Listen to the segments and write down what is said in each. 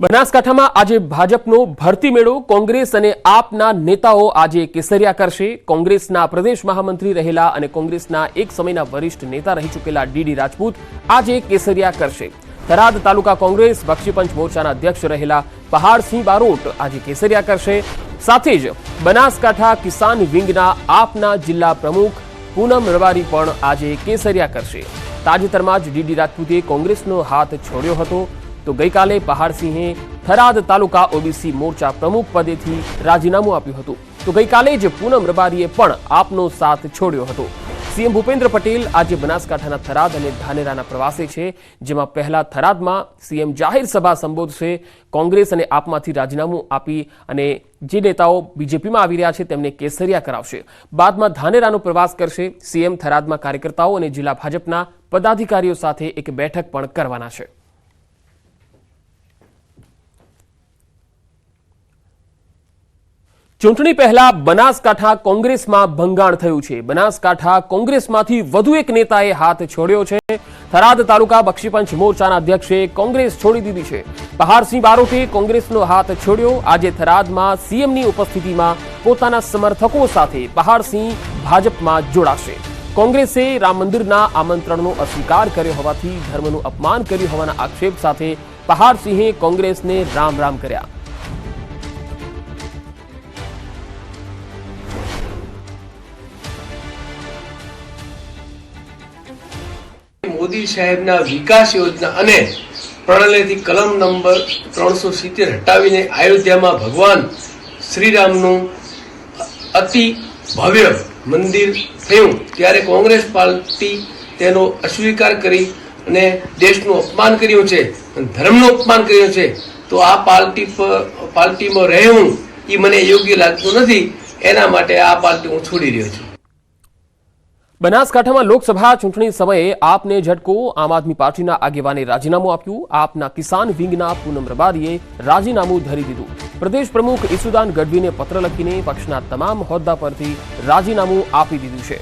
બનાસકાંઠામાં આજે ભાજપનો ભરતી મેળો, કોંગ્રેસ અને આપના નેતાઓ આજે કેસરિયા કરશે. કોંગ્રેસના પ્રદેશ મહામંત્રી રહેલા અને કોંગ્રેસના એક સમયના વરિષ્ઠ નેતા રહી ચૂકેલા ડીડી રાજપૂત આજે કેસરિયા કરશે. થરાદ તાલુકા કોંગ્રેસ બક્ષીપંચ મોરચાના અધ્યક્ષ રહેલા પહાડસિંહ બારોટ આજે કેસરિયા કરશે. સાથે જ બનાસકાંઠા કિસાન વિંગના આપના જિલ્લા પ્રમુખ પૂનમ રબારી પણ આજે કેસરિયા કરશે. તાજેતરમાં જ ડીડી રાજપૂતે કોંગ્રેસનો હાથ છોડ્યો હતો. તો ગઈકાલે પહાડસિંહે થરાદ તાલુકા ઓબીસી મોરચા પ્રમુખ પદેથી રાજીનામું આપ્યું હતું. તો ગઈકાલે જ પૂનમ રબારીએ પણ આપનો સાથ છોડ્યો હતો. સીએમ ભૂપેન્દ્ર પટેલ આજે બનાસકાંઠાના થરાદ અને ધાનેરાના પ્રવાસે છે, જેમાં પહેલા થરાદમાં સીએમ જાહેર સભા સંબોધશે, કોંગ્રેસ અને આપમાંથી રાજીનામું આપી અને જે નેતાઓ બીજેપીમાં આવી રહ્યા છે તેમને કેસરિયા કરાવશે. બાદમાં ધાનેરાનો પ્રવાસ કરશે, સીએમ થરાદમાં કાર્યકર્તાઓ અને જિલ્લા ભાજપના પદાધિકારીઓ સાથે એક બેઠક પણ કરવાના છે. ચૂંટણી પહેલા બનાસકાંઠા કોંગ્રેસમાં ભંગાણ થયું છે. બનાસકાંઠા કોંગ્રેસમાંથી વધુ એક નેતાએ હાથ છોડ્યો છે. થરાદ તાલુકા બક્ષીપંચ મોરચાના અધ્યક્ષે કોંગ્રેસ છોડી દીધી છે. બહારસિંહ બારોટે કોંગ્રેસનો હાથ છોડ્યો. આજે થરાદમાં સીએમની ઉપસ્થિતિમાં પોતાના સમર્થકો સાથે બહારસિંહ ભાજપમાં જોડાશે. કોંગ્રેસે રામ મંદિરના આમંત્રણનો અસ્વીકાર કર્યો હોવાથી ધર્મનું અપમાન કર્યું હોવાના આક્ષેપ સાથે પહાડસિંહે કોંગ્રેસને રામ રામ કર્યા. મોદી સાહેબના વિકાસ યોજના અને પ્રણયથી કલમ નંબર ત્રણસો સિત્તેર હટાવીને અયોધ્યામાં ભગવાન શ્રીરામનું અતિ ભવ્ય મંદિર થયું. ત્યારે કોંગ્રેસ પાર્ટી તેનો અસ્વીકાર કરી અને દેશનું અપમાન કર્યું છે ધર્મનું અપમાન કર્યું છે. તો આ પાર્ટી પર પાર્ટીમાં રહેવું એ મને યોગ્ય લાગતું નથી. એના માટે આ પાર્ટી હું છોડી રહ્યો છું. બનાસકાંઠામાં લોકસભા ચૂંટણી સમયે આપને ઝટકો, આમ આદમી પાર્ટીના આગેવાને રાજીનામું આપ્યું. આપના કિસાન વિંગના પૂનમ રબારીએ રાજીનામું ધરી દીધું. પ્રદેશ પ્રમુખ ઈસુદાન ગઢવીને પત્ર લખીને પક્ષના તમામ હોદ્દા પરથી રાજીનામું આપી દીધું છે.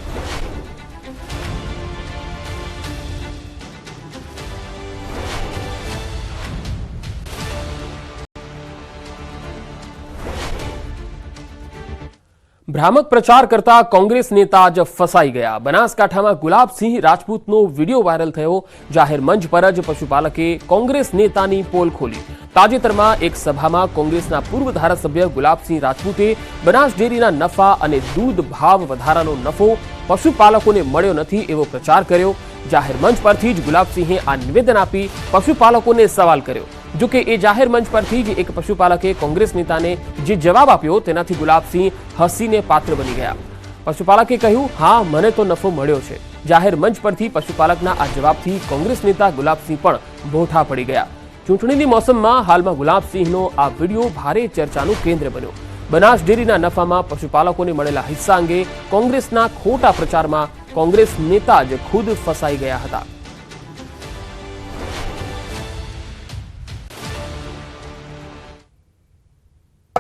ભ્રામક પ્રચાર કરતા કોંગ્રેસ નેતા જ ફસાઈ ગયા. બનાસકાંઠામાં ગુલાબસિંહ રાજપૂતનો વીડિયો વાયરલ થયો. જાહેર મંચ પર જ પશુપાલકે કોંગ્રેસ નેતાની પોલ ખોલી. તાજેતરમાં એક સભામાં કોંગ્રેસના પૂર્વ ધારાસભ્ય ગુલાબસિંહ રાજપૂતે બનાસ ડેરીના નફા અને દૂધ ભાવ વધારાનો નફો પશુપાલકોને મળ્યો નથી એવો પ્રચાર કર્યો. જાહેર મંચ પરથી જ ગુલાબસિંહે આ નિવેદન આપી પશુપાલકોને સવાલ કર્યો. જો કે એ જાહેર મંચ પરથી જ એક પશુપાલકે કોંગ્રેસ નેતાને જે જવાબ આપ્યો તેનાથી ગુલાબસિંહ હસીને પાત્ર બની ગયા. પશુપાલકે કહ્યું, હા, મને તો નફો મળ્યો છે. જાહેર મંચ પરથી પશુપાલકના આ જવાબથી કોંગ્રેસ નેતા ગુલાબસિંહ પણ બોઠા પડી ગયા. ચૂંટણીની મોસમમાં હાલમાં ગુલાબસિંહનો આ વીડિયો ભારે ચર્ચાનું કેન્દ્ર બન્યો. બનાસ ડેરીના નફામાં પશુપાલકોને મળેલા હિસ્સા અંગે કોંગ્રેસના ખોટા પ્રચારમાં કોંગ્રેસ નેતા જ ખુદ ફસાઈ ગયા હતા.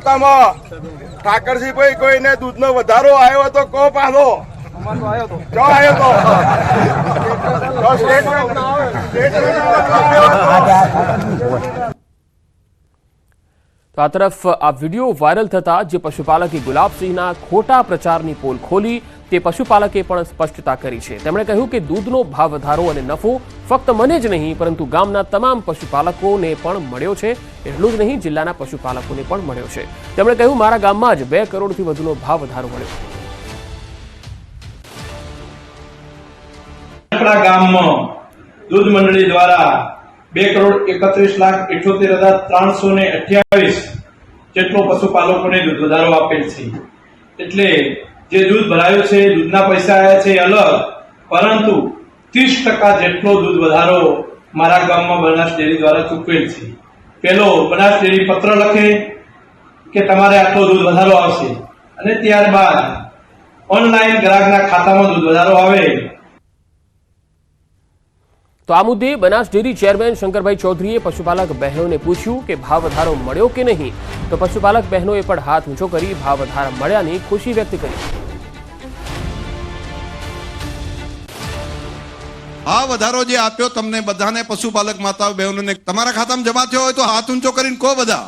તાલુકામાં ઠાકરસિંહભાઈ કોઈને દૂધનો વધારો આવ્યો તો કો પાછો. તો આ તરફ આ વીડિયો વાયરલ થતા જે પશુપાલકે ગુલાબસિંહના ખોટા પ્રચારની પોલ ખોલી તે પશુપાલકે પણ સ્પષ્ટતા કરી છે. તેમણે કહ્યું કે દૂધનો ભાવ વધારો અને નફો ફક્ત મને જ નહીં, પરંતુ ગામના તમામ પશુપાલકોને પણ મળ્યો છે. એટલું જ નહીં, જિલ્લાના પશુપાલકોને પણ મળ્યો છે. તેમણે કહ્યું, મારા ગામમાં જ બે કરોડથી વધુનો ભાવ વધારો મળ્યો. આપણા ગામમાં દૂધ મંડળી દ્વારા બે કરોડ એકત્રીસ લાખ ઇઠોતેર હજાર ત્રણસો ને અઠ્યાવીસ જેટલો પશુપાલકોને દૂધ વધારો આપેલ છે. એટલે જે દૂધ ભરાયું છે, દૂધના પૈસા આવ્યા છે અલગ. પરંતુ ત્રીસ ટકા જેટલો દૂધ વધારો મારા ગામમાં બનાસ ડેરી દ્વારા ચૂકવેલ છે. પેલો બનાસ ડેરી પત્ર લખે કે તમારે આટલો દૂધ વધારો આવશે. અને ત્યારબાદ ઓનલાઈન ગ્રાહકના ખાતામાં દૂધ વધારો આવે. તો આ મુદ્દે બનાસ ડેરી ચેરમેન શંકરભાઈ ચૌધરીએ પશુપાલક બહેનોને પૂછ્યું કે ભાવ વધારો મળ્યો કે નહીં? તો પશુપાલક બહેનોએ પણ હાથ ઊંચો કરી ભાવ વધારા મળ્યાની ખુશી વ્યક્ત કરી. આ વધારો જે આપ્યો તમને બધાને પશુપાલક માતાઓ બહેનોને, તમારા ખાતામાં જમા થયો હોય તો હાથ ઊંચો કરીને કહો બધા.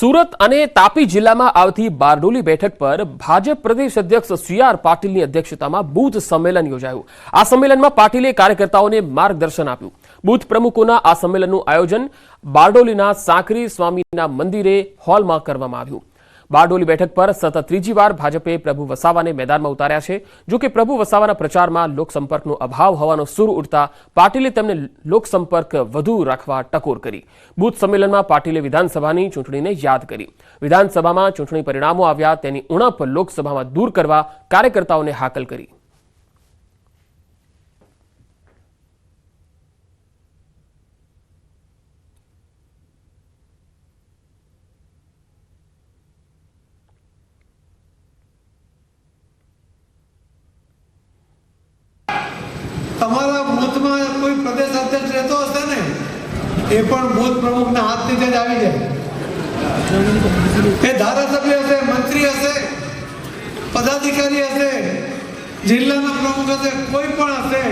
સુરત અને તાપી જિલ્લામાં આવતી બારડોલી બેઠક પર ભાજપ પ્રદેશ અધ્યક્ષ સી આર પાટીલની અધ્યક્ષતામાં બૂથ સંમેલન યોજાયું. આ સંમેલનમાં પાટીલે કાર્યકર્તાઓને માર્ગદર્શન આપ્યું. બૂથ પ્રમુખોના આ સંમેલનનું આયોજન બારડોલીના સાંકરી સ્વામીના મંદિરે હોલમાં કરવામાં આવ્યું. બારડોલી બેઠક પર સતત ત્રીજી વાર ભાજપે પ્રભુ વસાવાને મેદાનમાં ઉતાર્યા છે. જો કે પ્રભુ વસાવાના પ્રચારમાં લોકસંપર્કનો અભાવ હોવાનો સૂર ઉઠતા પાટીલે તેમને લોકસંપર્ક વધુ રાખવા ટકોર કરી. બૂથ સંમેલનમાં પાટીલે વિધાનસભાની ચૂંટણીને યાદ કરી. વિધાનસભામાં ચૂંટણી પરિણામો આવ્યા તેની ઉણપ લોકસભામાં દૂર કરવા કાર્યકર્તાઓને હાકલ કરી તમારા બૂથમાં કોઈ પ્રદેશ અધ્યક્ષ રહેતો હશે ને એ પણ બૂથ પ્રમુખના હાથ નીચે જ આવી જાય એ ધારાસભ્ય હશે, મંત્રી હશે, પદાધિકારી હશે, જિલ્લાના પ્રમુખ હશે, કોઈ પણ હશે.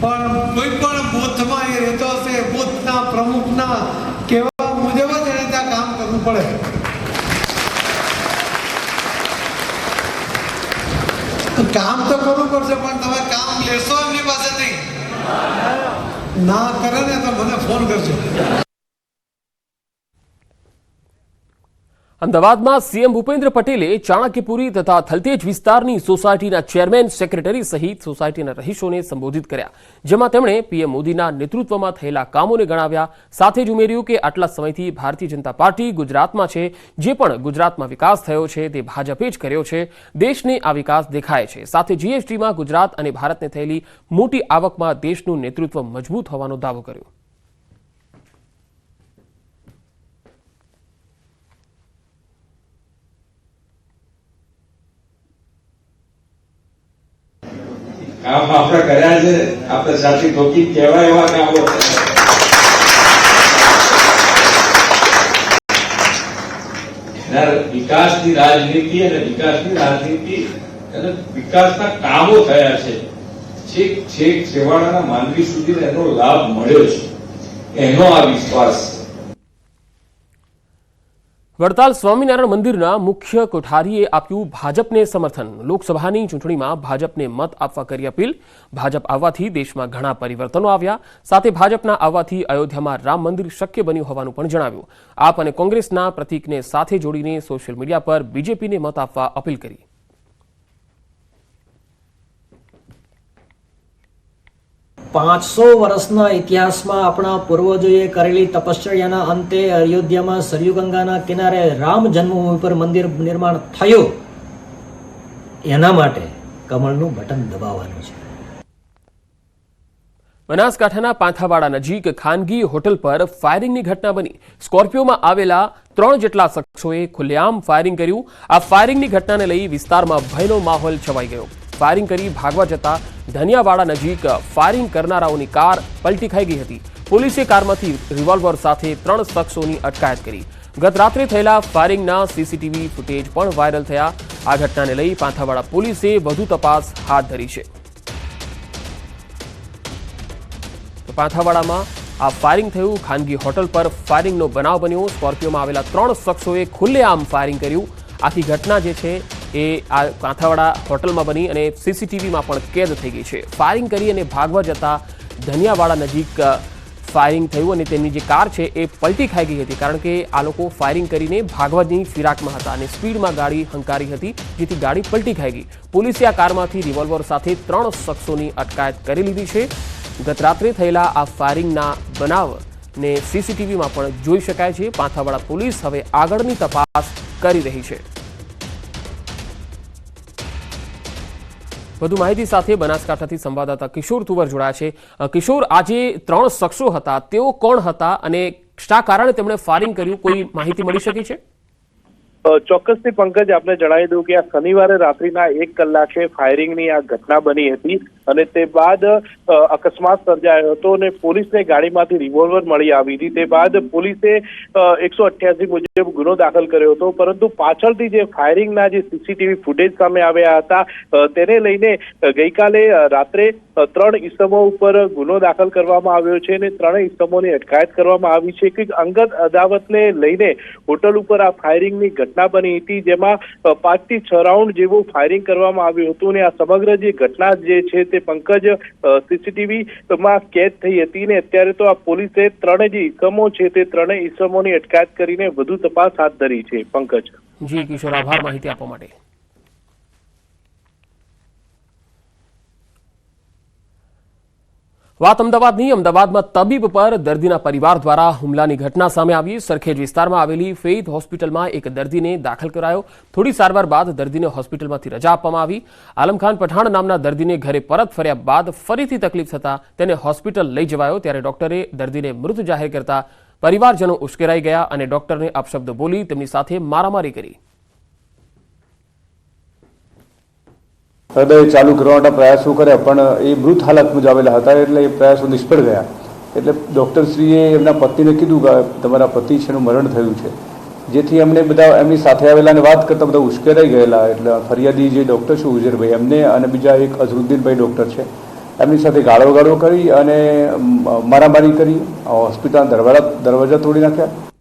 પણ કોઈ પણ બૂથમાં એ રહેતો હશે, બૂથના પ્રમુખના કેવા મુજબ જ ત્યાં કામ કરવું પડે. કામ તો કરવું પડશે, પણ તમે કામ લેશો એમની પાસેથી? ના કરે ને તો મને ફોન કરજો. અમદાવાદમાં સીએમ ભૂપેન્દ્ર પટેલે ચાણક્યપુરી તથા થલતેજ વિસ્તારની સોસાયટીના ચેરમેન, સેક્રેટરી સહિત સોસાયટીના રહીશોને સંબોધિત કર્યા, જેમાં તેમણે પીએમ મોદીના નેતૃત્વમાં થયેલા કામોને ગણાવ્યા. સાથે જ ઉમેર્યું કે આટલા સમયથી ભારતીય જનતા પાર્ટી ગુજરાતમાં છે. જે પણ ગુજરાતમાં વિકાસ થયો છે તે ભાજપે જ કર્યો છે. દેશને આ વિકાસ દેખાય છે. સાથે જીએસટીમાં ગુજરાત અને ભારતને થયેલી મોટી આવકમાં દેશનું નેતૃત્વ મજબૂત હોવાનો દાવો કર્યો. કામ આપણે કર્યા છે, આપણે સાચી ઠોકી કહેવાય એવા કામો વિકાસની રાજનીતિ અને વિકાસની રાજનીતિ અને વિકાસના કામો થયા છે. છેક છેક છેવાડાના માનવી સુધી એનો લાભ મળ્યો છે. એનો આ વિશ્વાસ વડતાલ સ્વામિનારાયણ મંદિરના મુખ્ય કોઠારીએ આપ્યું ભાજપને સમર્થન. લોકસભાની ચૂંટણીમાં ભાજપને મત આપવા કરી અપીલ. ભાજપ આવવાથી દેશમાં ઘણા પરિવર્તનો આવ્યા. સાથે ભાજપના આવવાથી અયોધ્યામાં રામ મંદિર શક્ય બન્યું હોવાનું પણ જણાવ્યું. આપ અને કોંગ્રેસના પ્રતીકને સાથે જોડીને સોશિયલ મીડિયા પર બીજેપીને મત આપવા અપીલ કરી. પાંચસો વર્ષના ઇતિહાસમાં આપણા પૂર્વજોએ કરેલી તપશ્ચર્યાના અંતે અયોધ્યામાં સરયુગંગાના કિનારે રામ જન્મભૂમિ પર મંદિર નિર્માણ થયું. એના માટે કમળનું બટન દબાવવાનું છે. બનાસકાંઠાના પાંથાવાડા નજીક ખાનગી હોટલ પર ફાયરિંગની ઘટના બની. સ્કોર્પિયોમાં આવેલા ત્રણ જેટલા શખ્સોએ ખુલ્લેઆમ ફાયરિંગ કર્યું. આ ફાયરિંગની ઘટનાને લઈ વિસ્તારમાં ભયનો માહોલ છવાઈ ગયો. ફાયરિંગ કરી ભાગવા જતા ધનિયાવાડા નજીક ફાયરિંગ કરનારાઓની કાર પલટી ખાઈ ગઈ હતી. પોલીસે કારમાંથી રિવોલ્વર સાથે ત્રણ શખ્સોની અટકાયત કરી. ગત રાત્રે થયેલા ફાયરિંગના સીસીટીવી ફૂટેજ પણ વાયરલ થયા. આ ઘટનાને લઈ પાંથાવાડા પોલીસે વધુ તપાસ હાથ ધરી છે. પાંથાવાડામાં આ ફાયરિંગ થયું. ખાનગી હોટલ પર ફાયરિંગનો બનાવ બન્યો. સ્કોર્પિયોમાં આવેલા ત્રણ શખ્સોએ ખુલ્લેઆમ ફાયરિંગ કર્યું. આખી ઘટના જે છે એ આ કાંથાવાડા હોટલમાં બની અને સીસીટીવીમાં પણ કેદ થઈ ગઈ છે. ફાયરિંગ કરી અને ભાગવા જતા ધનિયાવાડા નજીક ફાયરિંગ થયું અને તેમની જે કાર છે એ પલટી ખાઈ ગઈ હતી. કારણ કે આ લોકો ફાયરિંગ કરીને ભાગવાની ફિરાકમાં હતા અને સ્પીડમાં ગાડી હંકારી હતી, જેથી ગાડી પલટી ખાઈ ગઈ. પોલીસે આ કારમાંથી રિવોલ્વર સાથે ત્રણ શખ્સોની અટકાયત કરી લીધી છે. ગત રાત્રે થયેલા આ ફાયરિંગના બનાવને સીસીટીવીમાં પણ જોઈ શકાય છે. પાંથાવાડા પોલીસ હવે આગળની તપાસ કરી રહી છે. વધુ માહિતી સાથે બનાસકાંઠાથી સંવાદદાતા કિશોર તુવર જોડાયા છે. કિશોર, આજે ત્રણ શખ્સો હતા. તેઓ કોણ હતા અને શા કારણે તેમણે ફાયરિંગ કર્યું? કોઈ માહિતી મળી શકી છે? ચોક્કસથી પંકજ આપણે જણાવી દઉં કે આ શનિવારે રાત્રિના એક કલાકે ફાયરિંગની આ ઘટના બની હતી. અને તે બાદ અકસ્માત સર્જાયો હતો અને પોલીસને ગાડીમાંથી રિવોલ્વર મળી આવી હતી. તે બાદ પોલીસે એકસો અઠ્યાસી મુજબ ગુનો દાખલ કર્યો હતો. પરંતુ પાછળથી જે ફાયરિંગના જે સીસીટીવી ફૂટેજ સામે આવ્યા હતા તેને લઈને ગઈકાલે રાત્રે ત્રણ ઇસમો ઉપર ગુનો દાખલ કરવામાં આવ્યો છે અને ત્રણેય ઇસમોની અટકાયત કરવામાં આવી છે. કે અંગત અદાવતને લઈને હોટલ ઉપર આ ફાયરિંગની ઘટના બની હતી, જેમાં પાંચથી છ રાઉન્ડ જેવું ફાયરિંગ કરવામાં આવ્યું હતું અને આ સમગ્ર જે ઘટના જે છે તે પંકજ સીસીટીવી માં કેદ થઈ હતી ને અત્યારે તો આ પોલીસે ત્રણેય જે ઇસમો છે તે ત્રણેય ઇસમોની અટકાયત કરીને વધુ તપાસ હાથ ધરી છે પંકજ. જી કિશોર, આભાર માહિતી આપવા માટે. વાત અમદાવાદની, અમદાવાદમાં તબીબ પર દર્દીના પરિવાર દ્વારા હુમલાની ઘટના સામે આવી. સરખેજ વિસ્તારમાં આવેલી ફેઇથ હોસ્પિટલમાં એક દર્દીને દાખલ કરાયો. થોડી સારવાર બાદ દર્દીને હોસ્પિટલમાંથી રજા આપવામાં આવી. આલમખાન પઠાણ નામના દર્દીને ઘરે પરત ફર્યા બાદ ફરીથી તકલીફ થતા તેને હોસ્પિટલ લઈ જવાયો. ત્યારે ડોક્ટરે દર્દીને મૃત જાહેર કરતા પરિવારજનો ઉશ્કેરાઈ ગયા અને ડોક્ટરને અપશબ્દ બોલી તેમની સાથે મારામારી કરી. હૃદય ચાલુ કરવા માટે પ્રયાસો કર્યા, પણ એ મૃત હાલતમાં જ આવેલા હતા એટલે એ પ્રયાસો નિષ્ફળ ગયા. એટલે ડૉક્ટરશ્રીએ એમના પત્નીને કીધું કે તમારા પતિ છે એનું મરણ થયું છે. જેથી એમને બધા એમની સાથે આવેલાને વાત કરતાં બધા ઉશ્કેરાઈ ગયેલા. એટલે ફરિયાદી જે ડૉક્ટર છે, ઉજેરભાઈ, એમને અને બીજા એક અઝરુદ્દીનભાઈ ડૉક્ટર છે, એમની સાથે ગાળો ગાળો કરી અને મારામારી કરી હોસ્પિટલના દરવાજા દરવાજા તોડી નાખ્યા.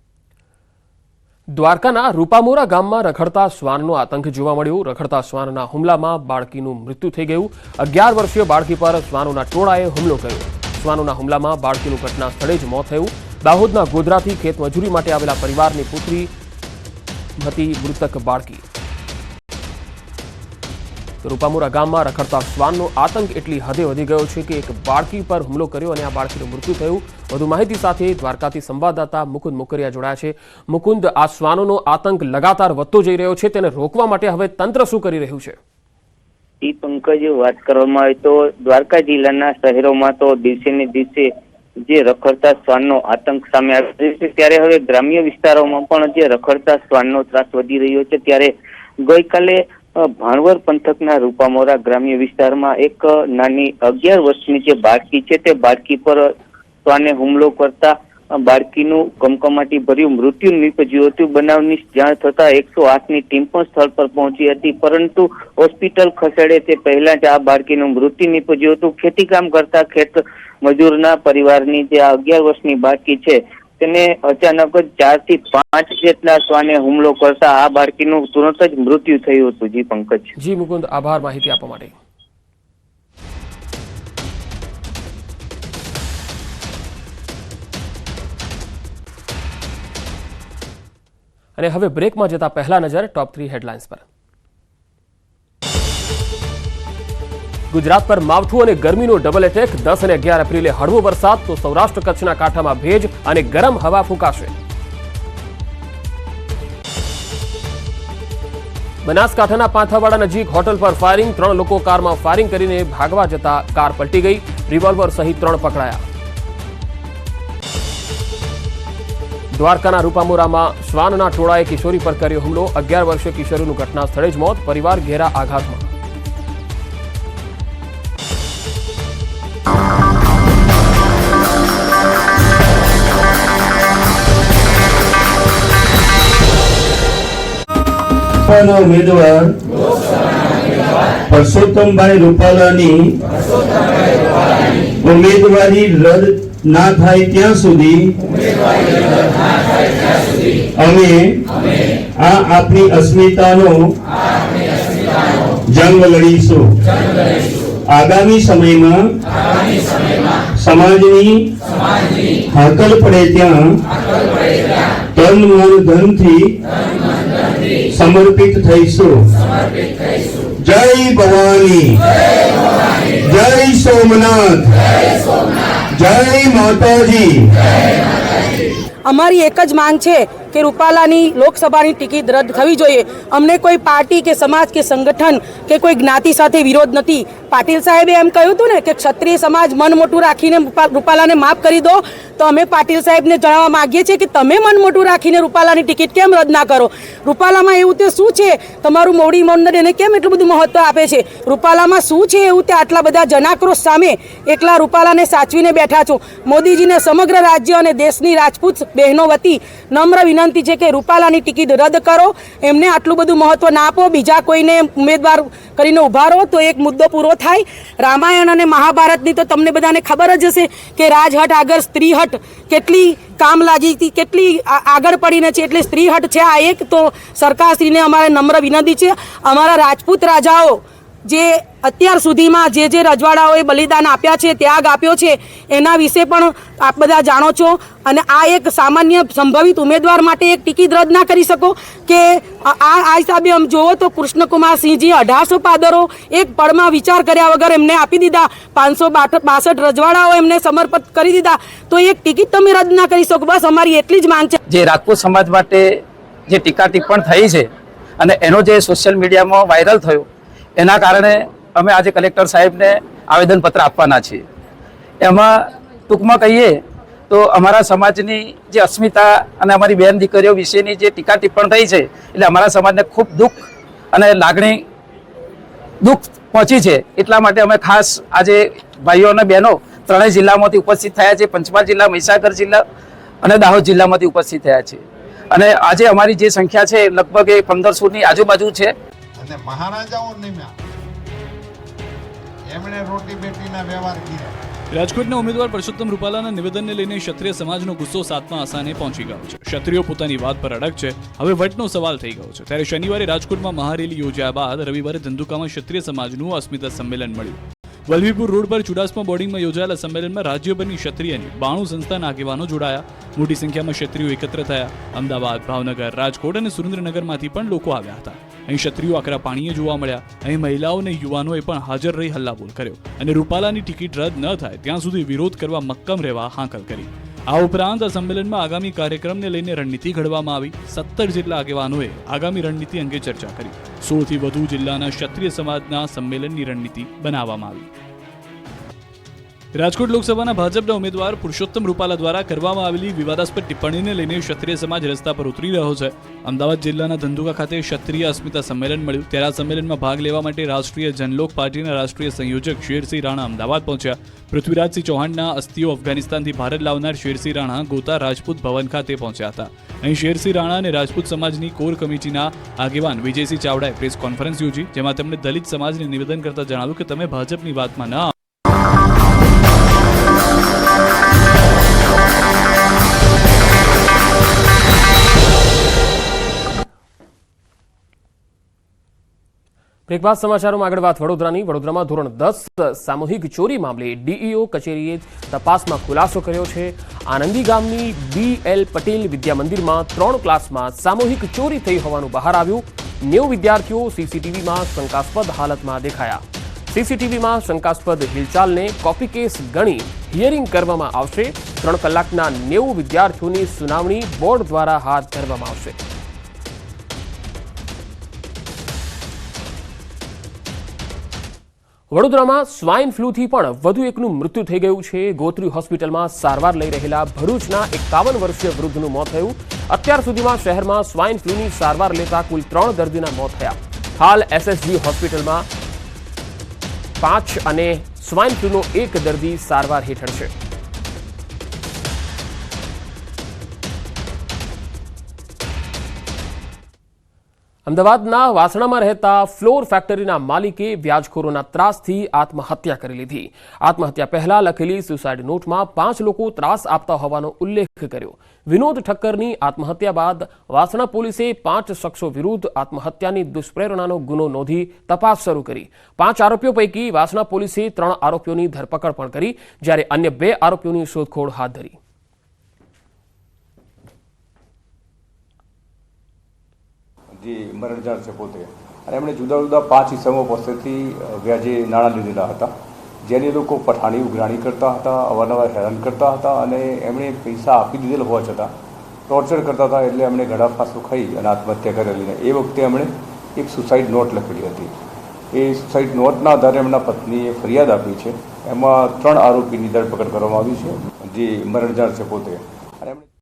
દ્વારકાના રૂપામોરા ગામમાં રખડતા શ્વાનનો આતંક જોવા મળ્યો. રખડતા શ્વાનના હુમલામાં બાળકીનું મૃત્યુ થઈ ગયું. અગિયાર વર્ષીય બાળકી પર શ્વાનોના ટોળાએ હુમલો કર્યો. શ્વાનોના હુમલામાં બાળકીનું ઘટના સ્થળે જ મોત થયું. દાહોદના ગોધરાથી ખેતમજૂરી માટે આવેલા પરિવારની પુત્રી હતી મૃતક બાળકી. રૂપામુરા ગામમાં રખડતા શ્વાનનો આતંક એટલી હદે વધી ગયો છે કે એક બાળકી પર હુમલો કર્યો અને આ બાળકીનું મૃત્યુ થયું. વધુ માહિતી સાથે દ્વારકાથી સંવાદદાતા મુકુંદ મોકરિયા જોડાયા છે. મુકુંદ, આ શ્વાનોનો આતંક લગાતાર વધતો જઈ રહ્યો છે, તેને રોકવા માટે હવે તંત્ર શું કરી રહ્યું છે? ઈ પંકજ, વાત કરવામાં આવે તો દ્વારકા જિલ્લાના શહેરોમાં તો દિવસે ને દિવસે જે રખડતા શ્વાનનો આતંક સામે આવી રહ્યો છે, ત્યારે હવે ગ્રામ્ય વિસ્તારોમાં પણ જે રખડતા શ્વાનનો ત્રાસ વધી રહ્યો છે, ત્યારે ગઈકાલે ભાણવર પંથકના રૂપામોરા ગ્રામ્ય વિસ્તારમાં એક નાની અગિયાર વર્ષની જે બાળકી છે તે બાળકી પર શ્વાને હુમલો કરતા બાળકીનું કમકમાટી ભર્યું મૃત્યુ નીપજ્યું હતું. બનાવની જાણ થતા એકસો આઠની ટીમ પણ સ્થળ પર પહોંચી હતી. પરંતુ હોસ્પિટલ ખસેડે તે પહેલા જ આ બાળકીનું મૃત્યુ નીપજ્યું હતું. ખેતીકામ કરતા ખેત મજૂરના પરિવારની જે અગિયાર વર્ષની બાળકી છે તેને અચાનક જ ચારથી પાંચ જેટલા શ્વાને હુમલો કરતા આ બાળકીનું તુરંત જ મૃત્યુ થયું હતું. જી પંકજ. જી, મુકુંદ, આભાર માહિતી આપવા માટે. અને હવે બ્રેકમાં જતા પહેલા નજર ટોપ થ્રી હેડલાઇન્સ પર. ગુજરાત પર માવઠું અને ગરમીનો ડબલ એટેક દસ અને અગિયાર એપ્રિલે હળવો વરસાદ, તો સૌરાષ્ટ્ર કચ્છના કાંઠામાં ભેજ અને ગરમ હવા ફૂંકાશે. બનાસકાંઠાના પાંથાવાડા નજીક હોટલ પર ફાયરિંગ ત્રણ લોકો કારમાં ફાયરિંગ કરીને ભાગવા જતા કાર પલટી ગઈ. રિવોલ્વર સહિત ત્રણ પકડાયા. દ્વારકાના રૂપામોરામાં શ્વાનના ટોળાએ કિશોરી પર કર્યો હુમલો. અગિયાર વર્ષે કિશોરીનું ઘટના સ્થળે જ મોત. પરિવાર ઘેરા આઘાતમાં. ભાજપના ઉમેદવાર પરસોત્તમભાઈ રૂપાલાની ઉમેદવારી રદ ના થાય ત્યાં સુધી અમે આ આપણી અસ્મિતાનો જંગ લડીશું. આગામી સમયમાં સમાજની હાકલ પડે ત્યાં તન મન ધનથી સમર્પિત થઈશું. જય ભવાની. જય સોમનાથ. જય માતાજી. અમારી એક જ માંગ છે કે રૂપાલાની લોકસભાની ટિકિટ રદ થવી જોઈએ. અમને કોઈ પાર્ટી કે સમાજ કે સંગઠન કે કોઈ જ્ઞાતિ સાથે વિરોધ નથી. પાટીલ સાહેબે એમ કહ્યું હતું ને કે ક્ષત્રિય સમાજ મન મોટું રાખીને રૂપાલાને માફ કરી દો, તો અમે પાટીલ સાહેબને જણાવવા માગીએ છીએ કે તમે મન મોટું રાખીને રૂપાલાની ટિકિટ કેમ રદ ના કરો? રૂપાલામાં એવું તે શું છે? તમારું મોવડી મંડળ એને કેમ એટલું બધું મહત્વ આપે છે? રૂપાલામાં શું છે એવું તે આટલા બધા જનાક્રોશ સામે એકલા રૂપાલાને સાચવીને બેઠા છો? મોદીજીને સમગ્ર રાજ્ય અને દેશની રાજપૂત બહેનો વતી નમ્ર વિનંતી છે કે રૂપાલાની ટિકિટ રદ કરો. એમને આટલું બધું મહત્વ ના આપો. બીજા કોઈને ઉમેદવાર કરીને ઊભા રહો તો એક મુદ્દો પૂરો થાય. રામાયણ અને મહાભારતની તો તમને બધાને ખબર જ હશે કે રાજહટ આગળ સ્ત્રીહટ કેટલી કામ લાગી હતી, કેટલી આગળ પડીને છે, એટલે સ્ત્રીહટ છે આ એક. તો સરકારશ્રીને અમારે નમ્ર વિનંતી છે. અમારા રાજપૂત રાજાઓ જે અત્યાર સુધીમાં જે જે રજવાડાઓએ બલિદાન આપ્યા છે, ત્યાગ આપ્યો છે, એના વિશે પણ આપ બધા જાણો છો. અને આ એક સામાન્ય સંભવિત ઉમેદવાર માટે એક ટિકિટ રદ ના કરી શકો કે આ આ હિસાબે આમ જુઓ તો કૃષ્ણકુમાર સિંહજી અઢારસો પાદરો એક પળમાં વિચાર કર્યા વગર એમને આપી દીધા. પાંચસો બાસઠ રજવાડાઓ એમને સમર્પિત કરી દીધા. તો એક ટિકિટ તમે રદ ના કરી શકો. બસ અમારી એટલી જ માંગ છે. જે રાજપૂત સમાજ માટે જે ટીકા ટિપ્પણ થઈ છે અને એનો જે સોશિયલ મીડિયામાં વાયરલ થયો એના કારણે અમે આજે કલેક્ટર સાહેબને આવેદનપત્ર આપવાના છીએ. એમાં ટૂંકમાં કહીએ તો અમારા સમાજની જે અસ્મિતા અને અમારી બેન દીકરીઓ વિશેની જે ટીકા ટિપ્પણ થઈ છે, એટલે અમારા સમાજને ખૂબ દુઃખ અને લાગણી દુઃખ પહોંચી છે. એટલા માટે અમે ખાસ આજે ભાઈઓ અને બહેનો ત્રણેય જિલ્લામાંથી ઉપસ્થિત થયા છે. પંચમહાલ જિલ્લા, મહીસાગર જિલ્લા અને દાહોદ જિલ્લામાંથી ઉપસ્થિત થયા છે. અને આજે અમારી જે સંખ્યા છે, લગભગ એ પંદરસોની આજુબાજુ છે. અને મહારાજાઓ નિમ્યા. એમણે રોટી બેટીના વ્યવહાર કર્યા. રાજકોટના ઉમેદવાર પરસોત્તમ રૂપાલાના નિવેદનને લઈને ક્ષત્રિય સમાજનો ગુસ્સો સાતમા આસાને પહોંચી ગયો છે. ક્ષત્રિયો પોતાની વાત પર અડગ છે. હવે વટનો સવાલ થઈ ગયો છે. ત્યારે શનિવારે રાજકોટમાં મહારેલી યોજાયા બાદ રવિવારે ધંધુકામાં ક્ષત્રિય સમાજનું અસ્મિતા સંમેલન મળ્યું. વલભીપુર રોડ પર ચુડાસમા બોર્ડિંગમાં યોજાયેલા સંમેલનમાં રાજ્યભરની ક્ષત્રિયની બાણું સંસ્થાના આગેવાનો જોડાયા. મોટી સંખ્યામાં ક્ષત્રિયો એકત્ર થયા. અમદાવાદ, ભાવનગર, રાજકોટ અને સુરેન્દ્રનગરમાંથી પણ લોકો આવ્યા હતા. અહીં ક્ષત્રિયો આકરા પાણીએ જોવા મળ્યા. અહીં મહિલાઓ અને યુવાનોએ પણ હાજર રહી હલ્લાબોલ કર્યો અને રૂપાલાની ટિકિટ રદ ન થાય ત્યાં સુધી વિરોધ કરવા મક્કમ રહેવા હાંકલ કરી. આ ઉપરાંત આ સંમેલનમાં આગામી કાર્યક્રમને લઈને રણનીતિ ઘડવામાં આવી. સત્તર જેટલા આગેવાનોએ આગામી રણનીતિ અંગે ચર્ચા કરી. સોળથી વધુ જિલ્લાના ક્ષત્રિય સમાજના સંમેલનની રણનીતિ બનાવવામાં આવી. રાજકોટ લોકસભાના ભાજપના ઉમેદવાર પુરુષોત્તમ રૂપાલા દ્વારા કરવામાં આવેલી વિવાદાસ્પદ ટિપ્પણીને લઈને ક્ષત્રિય સમાજ રસ્તા પર ઉતરી રહ્યો છે. અમદાવાદ જિલ્લાના ધંધુકા ખાતે ક્ષત્રિય અસ્મિતા સંમેલન મળ્યું. ત્યારે આ સંમેલનમાં ભાગ લેવા માટે રાષ્ટ્રીય જનલોક પાર્ટીના રાષ્ટ્રીય સંયોજક શેરસિંહ રાણા અમદાવાદ પહોંચ્યા. પૃથ્વીરાજસિંહ ચૌહાણના અસ્થિઓ અફઘાનિસ્તાનથી ભારત લાવનાર શેરસિંહ રાણા ગોતા રાજપૂત ભવન ખાતે પહોંચ્યા હતા. અહીં શેરસિંહ રાણા અને રાજપૂત સમાજની કોર કમિટીના આગેવાન વિજયસિંહ ચાવડાએ પ્રેસ કોન્ફરન્સ યોજી, જેમાં તેમણે દલિત સમાજને નિવેદન કરતા જણાવ્યું કે તમે ભાજપની વાતમાં ન આવો. બ્રેક બાદ સમાચારોમાં આગળ વાત વડોદરાની. વડોદરામાં ધોરણ દસ સામૂહિક ચોરી મામલે ડીઈઓ કચેરીએ તપાસમાં ખુલાસો કર્યો છે. આનંદી ગામની બી એલ પટેલ વિદ્યામંદિરમાં ત્રણ ક્લાસમાં સામૂહિક ચોરી થઈ હોવાનું બહાર આવ્યું. નેવું વિદ્યાર્થીઓ સીસીટીવીમાં શંકાસ્પદ હાલતમાં દેખાયા. સીસીટીવીમાં શંકાસ્પદ હિલચાલને કોપી કેસ ગણી હિયરિંગ કરવામાં આવશે. ત્રણ કલાકના નેવું વિદ્યાર્થીઓની સુનાવણી બોર્ડ દ્વારા હાથ ધરવામાં આવશે. વડોદરામાં સ્વાઇન ફ્લૂથી પણ વધુ એકનું મૃત્યુ થઈ ગયું છે. ગોત્રી હોસ્પિટલમાં સારવાર લઈ રહેલા ભરૂચના એકાવન વર્ષીય વૃદ્ધનું મોત થયું. અત્યાર સુધીમાં શહેરમાં સ્વાઇન ફ્લૂની સારવાર લેતા કુલ ત્રણ દર્દીના મોત થયા. હાલ એસએસજી હોસ્પિટલમાં પાંચ અને સ્વાઇન ફ્લૂનો એક દર્દી સારવાર હેઠળ છે. અમદાવાદના વાસણામાં રહેતા ફ્લોર ફેક્ટરીના માલિકે વ્યાજખોરોના ત્રાસથી આત્મહત્યા કરી લીધી. આત્મહત્યા પહેલા લખેલી સુસાઇડ નોટમાં પાંચ લોકો ત્રાસ આપતા હોવાનો ઉલ્લેખ કર્યો. વિનોદ ઠક્કરની આત્મહત્યા બાદ વાસણા પોલીસે પાંચ શખ્સો વિરુદ્ધ આત્મહત્યાની દુષ્પ્રેરણાનો ગુનો નોંધી તપાસ શરૂ કરી. પાંચ આરોપીઓ પૈકી વાસણા પોલીસે ત્રણ આરોપીઓની ધરપકડ પણ કરી, જ્યારે અન્ય બે આરોપીઓની શોધખોળ હાથ ધરી. જે મરણજાર છે પોતે. અને એમણે જુદા જુદા પાંચ ઇસમો પાસેથી વ્યાજે નાણાં લીધેલા હતા. જેને લોકો પઠાણી, ઉઘરાણી કરતા હતા, અવારનવાર હેરાન કરતા હતા અને એમણે પૈસા આપી દીધેલા હોવા છતાં ટોર્ચર કરતા હતા એટલે એમણે ઘડા ફાંસો ખાઈ અને આત્મહત્યા કરેલી એ વખતે એમણે એક સુસાઇડ નોટ લખેલી હતી. એ સુસાઇડ નોટના આધારે એમના પત્નીએ ફરિયાદ આપી છે. એમાં ત્રણ આરોપીની ધરપકડ કરવામાં આવી છે. જે મરણજાર છે પોતે. અને એમણે